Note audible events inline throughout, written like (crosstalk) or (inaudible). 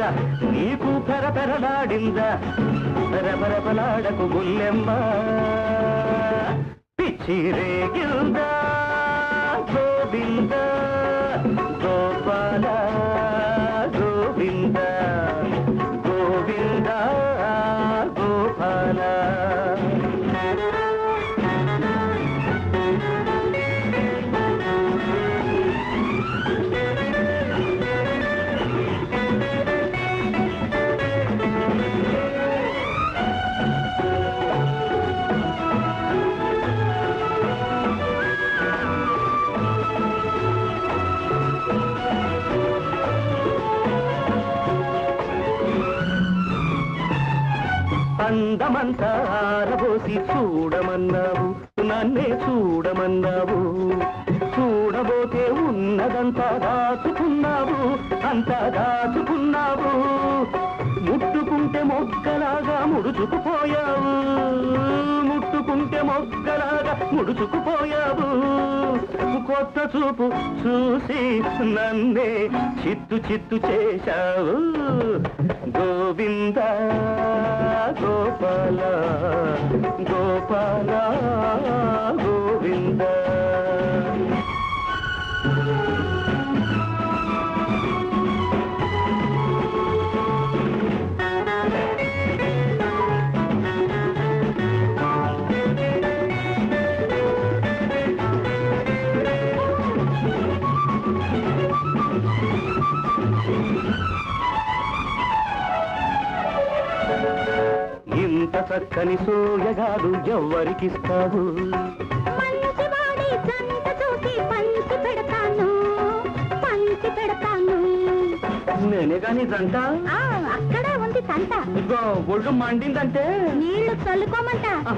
పుట్టిందా నీకు పెర పెరలాడిందా పెరపరపలాడకు గుల్లెమ్మ. పిచ్చి రేగిల్దా గోవింద. అందమంతా ఆరబోసి చూడమన్నావు. నన్నే చూడమన్నావు. చూడబోతే ఉన్నదంతా దాచుకున్నావు. అంతా దాచుకున్నావు. ముట్టుకుంటే మొగ్గలాగా ముడుచుకుపోయావు. ముడుచుకుపోయావు. కొత్త చూపు చూసి నన్నే చిత్తు చిత్తు చేశావు. గోవింద గోపాల గోపాల. చక్కని సోయగాడు పెడతాను నేనే కానీ జంట? అక్కడే ఉంది తంట ఇదిగో ఒళ్ళు మండిందంటే? నీళ్ళు చల్లుకోమంట.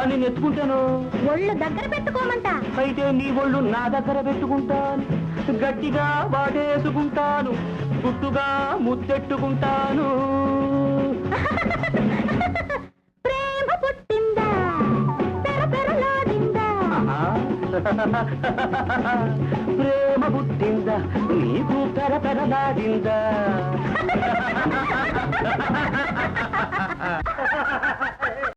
అని నేను ఎత్తుకుంటాను. ఒళ్ళు దగ్గర పెట్టుకోమంట. అయితే నీ ఒళ్ళు నా దగ్గర పెట్టుకుంటాను. గట్టిగా వాడేసుకుంటాను గుట్టుగా ముద్దెట్టుకుంటాను. (laughs) ప్రేమ పుట్టిందా నీకు పెర పెరలాడిందా (laughs)